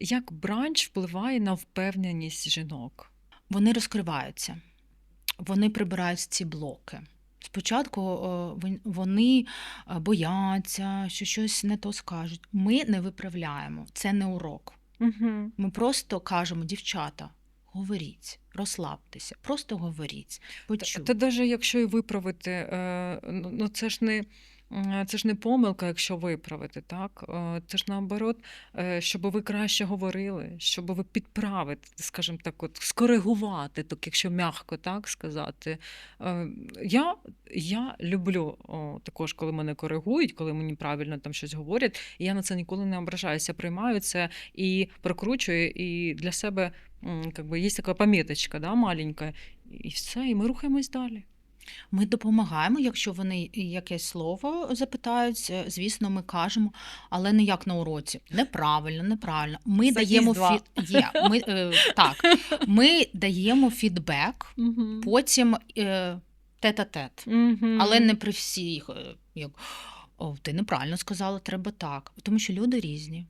як бранч впливає на впевненість жінок? Вони розкриваються, вони прибирають ці блоки. Спочатку е, вони е, бояться, що щось не то скажуть. Ми не виправляємо, це не урок. Угу. Ми просто кажемо, дівчата, говоріть, розслабтеся, просто говоріть. Почув. Та навіть якщо і виправити, е, ну ну, це ж не. М, Це ж не помилка, якщо виправити, так? Е, Це ж наоборот, е, щоб ви краще говорили, щоб ви підправити, скажімо так, от скоригувати, так, якщо м'яко так сказати. Е, Я, я люблю також, коли мене коригують, коли мені правильно там щось говорять, я на це ніколи не ображаюся, приймаю це і прокручую, і для себе м, как би, є така поміточка да, маленька, і все, і ми рухаємось далі. Ми допомагаємо, якщо вони якесь слово запитають, е, звісно, ми кажемо, але не як на уроці. Неправильно, неправильно. Ми Це даємо фід... Є, ми, е, так, ми даємо фідбек, Угу. потім е, тет-а-тет. Але не при всіх. е, Як, О, ти неправильно сказала, треба так. Тому що люди різні.